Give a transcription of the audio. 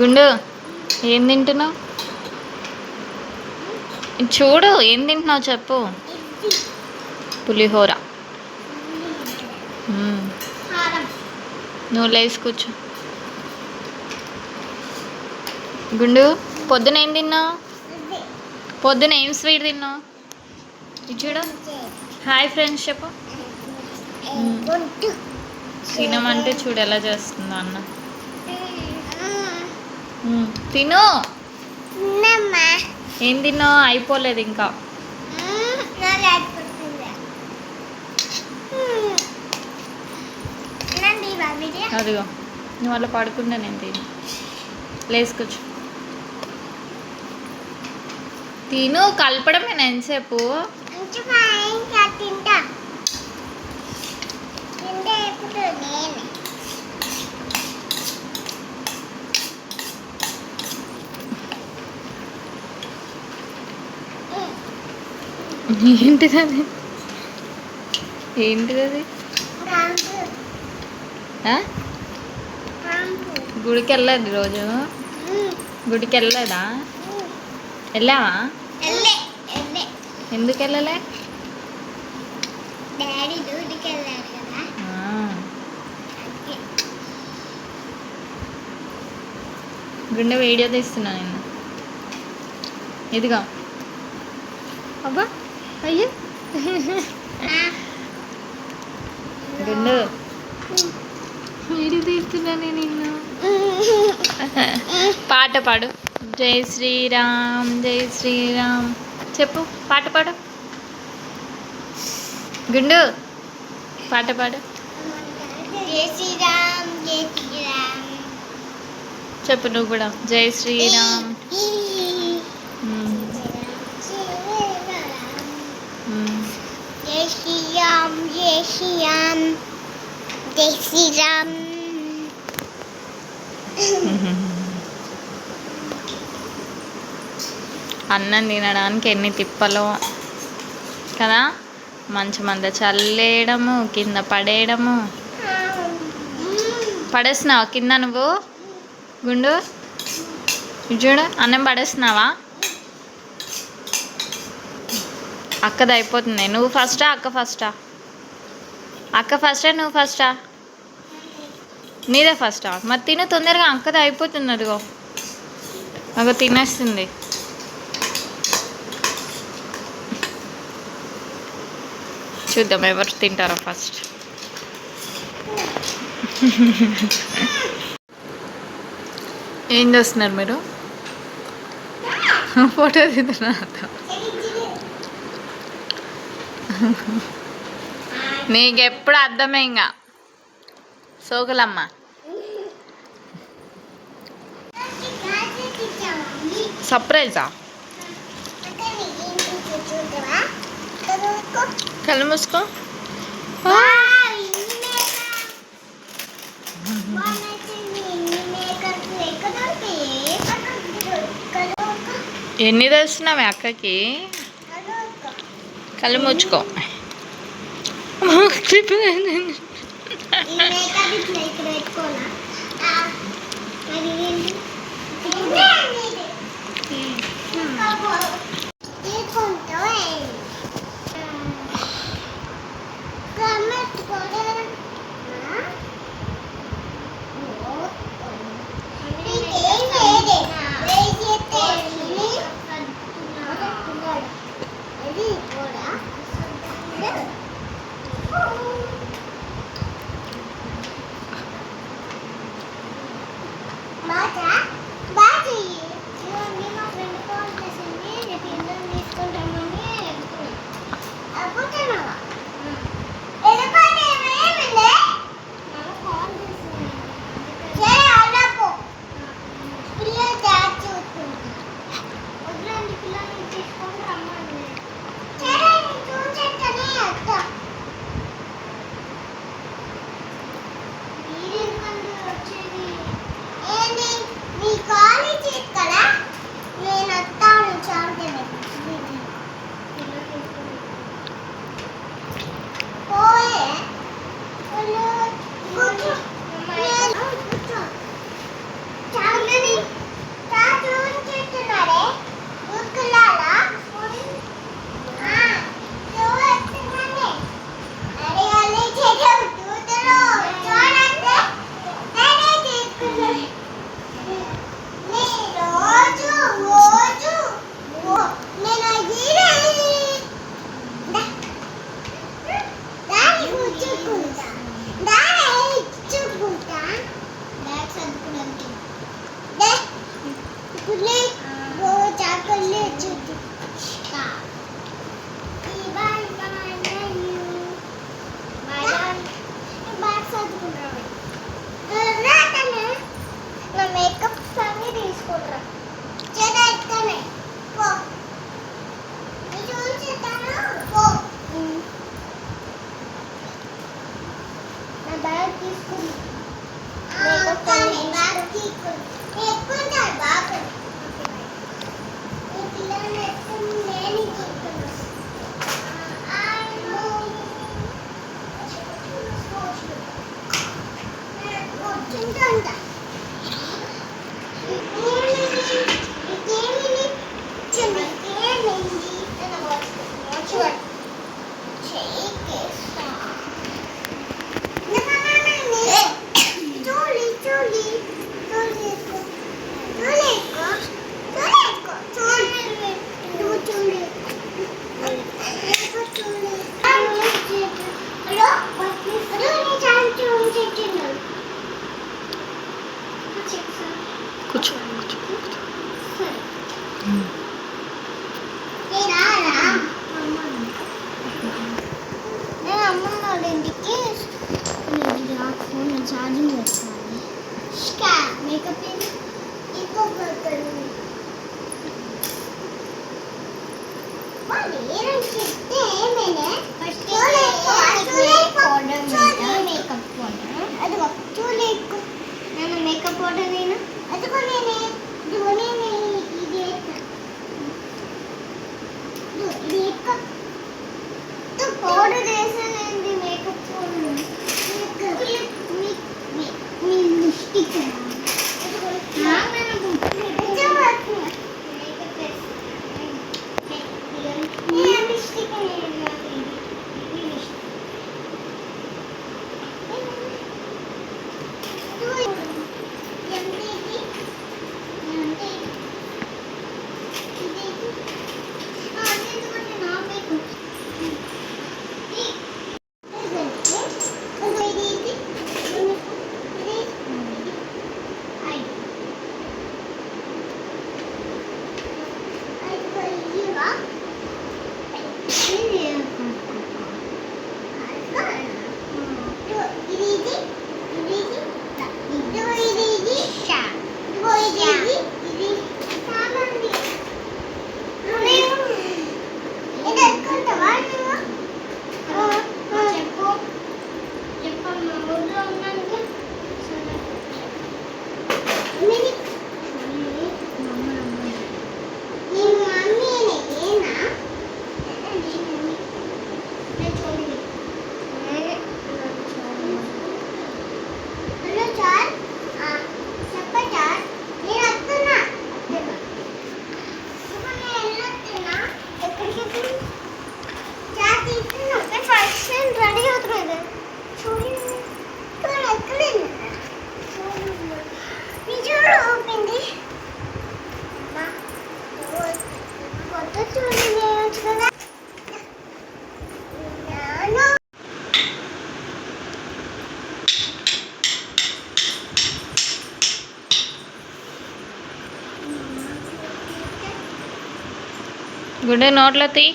గుండు ఏం తింటున్నావు? చూడు ఏం తింటున్నావు చెప్పు. పులిహోర. నువ్వు లేచి కూర్చో. గుండు పొద్దున ఏం తిన్నావు? పొద్దున ఏం స్వీట్ తిన్నావు? చూడు. హాయ్ ఫ్రెండ్స్ చెప్పు. తినమంటే చూడు ఎలా చేస్తుందో అన్న. తిను. ఏం తిన్నావు అయిపోలేదు ఇంకా. అదిగో నువ్వు అలా పడుకుంటా నేను తిను. లేసుకొచ్చు. తిను కలపడం నేను ఎంతసేపు. తింటా. తింటే ఏంటిది అది ఏంటిది అది రాంపు ఆ? రాంపు గుడికి వెళ్ళలేదు రోజు గుడికి వెళ్ళలేదా వెళ్ళావా ఎందుకు వెళ్ళలే గుండె వీడియో తీస్తున్నా నేను. ఇదిగో. అబ్బా. అయ్యో. గుండు వీడియో తీస్తున్నా నేను నిన్ను. పాట పాడు. జై శ్రీరామ్ జై శ్రీరామ్. చెప్పు పాట పాడు. గుండు. పాట పాడు. జై శ్రీరామ్ జై శ్రీరామ్. చెప్పు నువ్వు కూడా. జై శ్రీరామ్ మ్మ్. మ్మ్. జై శ్రీరామ్ జై శ్రీరామ్ జై శ్రీరామ్. అన్నం తినడానికి ఎన్ని తిప్పలో? కదా? మంచి మంద చల్లేయడము కింద పడేయడము. పడేస్తున్నావా కింద నువ్వు? గుండు? చూడు అన్నం పడేస్తున్నావా? అక్కది అయిపోతుంది. నువ్వు ఫస్టా అక్క ఫస్టా అక్క ఫస్టా నువ్వు ఫస్టా నీదే ఫస్ట్ మరి తిన తొందరగా అక్కది అయిపోతుంది అదిగో అగో తినేస్తుంది. చూద్దాం ఎవరు తింటారో ఫస్ట్ ఏం చేస్తున్నారు మీరు? ఫోటో తింటున్నారు నీకు ఎప్పుడు అర్థమే ఇంకా సోకులమ్మ. సర్ప్రైజా? కళ్ళు మూసుకో. ఎన్ని తెస్తున్నావే అక్కకి? కళ్ళు ముచ్చుకో Red Cola. Uh, I didn't. I didn't. I didn't. I makeup ఇంకో నేను మేకప్ పౌడర్ నేను అదిగో నేనే గుండె నోట్లో తీ.